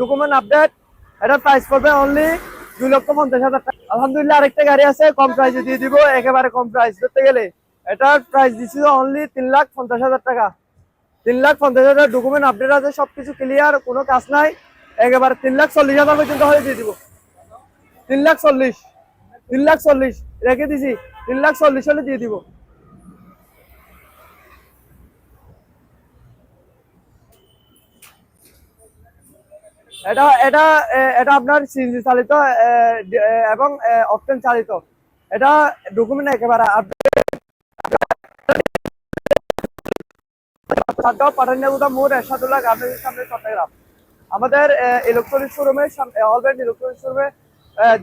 Document update এটা price পড়বে only দুই লক্ষ পঞ্চাশ হাজার টাকা। আলহামদুলিল্লাহ আরেকটা গাড়ি আছে, কম প্রাইসে দিয়ে দিব, একেবারে কম প্রাইস ধরতে গেলে। এটার প্রাইস দিছিল অনলি তিন লাখ পঞ্চাশ হাজার টাকা। তিন লাখ পঞ্চাশ হাজার ডকুমেন্ট আপডেট আছে, সবকিছু ক্লিয়ার কোনো কাজ নাই। একেবারে তিন লাখ চল্লিশ হাজার পর্যন্ত হয়ে দিয়ে দিব। তিন লাখ চল্লিশ, তিন লাখ চল্লিশ, রেখে দিছি, তিন লাখ চল্লিশ হলে দিয়ে দিব। এটা এটা এটা আপনার সিএনজি চালিত এবং অকটেন চালিত। এটা ডকুমেন্ট একেবারে আমাদের ইলেকট্রনিক শোরুমে অলরেডি ইলেকট্রনিক শোরুমে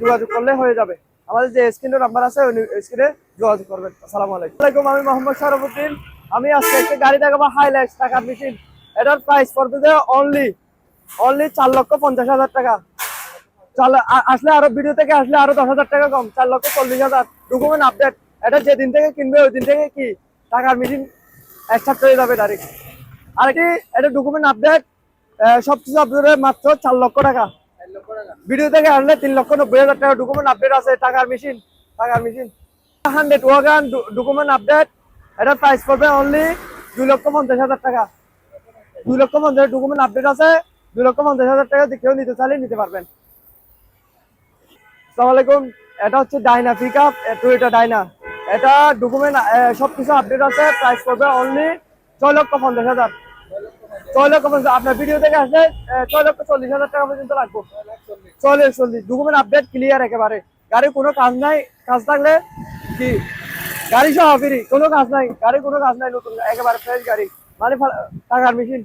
যোগাযোগ করলে হয়ে যাবে। আমাদের যে স্ক্রিনের নাম্বার আছে, ওই স্ক্রিনে যোগাযোগ করবেন। আসসালামু আলাইকুম। আমি মোহাম্মদ শরফুদ্দিন। আমি আজকে একটা গাড়ি দেখাবো হাইলাইক্স টাকার মেশিন এটার প্রাইস পড়বে অনলি অনলি চার লক্ষ পঞ্চাশ হাজার টাকা। আসলে আরও ভিডিও থেকে আসলে আরও দশ হাজার টাকা কম। চার লক্ষ চল্লিশ হাজার। ডকুমেন্ট আপডেট এটা যেদিন থেকে কিনবে ওই দিন থেকে কি? টাকার মেশিন একসাথে হয়ে যাবে ডাইরেক্ট আর কি এটা ডকুমেন্ট আপডেট সবকিছু আপডেট মাত্র চার লক্ষ টাকা। ভিডিও থেকে আসলে তিন লক্ষ নব্বই হাজার টাকা ডকুমেন্ট আপডেট আছে। টাকার মেশিন টাকার মেশিন হান্ড্রেড ওয়াগান ডকুমেন্ট আপডেট এটা প্রাইস পড়বে অনলি দুই লক্ষ পঞ্চাশ হাজার টাকা। দুই লক্ষ পঞ্চাশ ডকুমেন্ট আপডেট আছে। দুই লক্ষ পঞ্চাশ হাজার টাকা কেউ নিতে চাইলে নিতে পারবেন। আলাইকুম। এটা হচ্ছে Dyna pick up Toyota Dyna. এটা ডকুমেন্ট সবকিছু আপডেট আছে প্রাইস পড়বে অনলি ছয় লক্ষ পঞ্চাশ হাজার। ছয় লক্ষ পঞ্চাশ, আপনার ভিডিও থেকে আসলে ছয় লক্ষ চল্লিশ হাজার টাকা পর্যন্ত লাগবে। চল্লিশ চল্লিশ ডকুমেন্ট আপডেট ক্লিয়ার একেবারে। গাড়ির কোনো কাজ নাই, কাজ থাকলে কি? গাড়ি সহ ফিরি, কোনো কাজ নাই গাড়ির কোনো কাজ নাই, নতুন, একেবারে ফ্রেশ গাড়ি। মানে টাকার মেশিন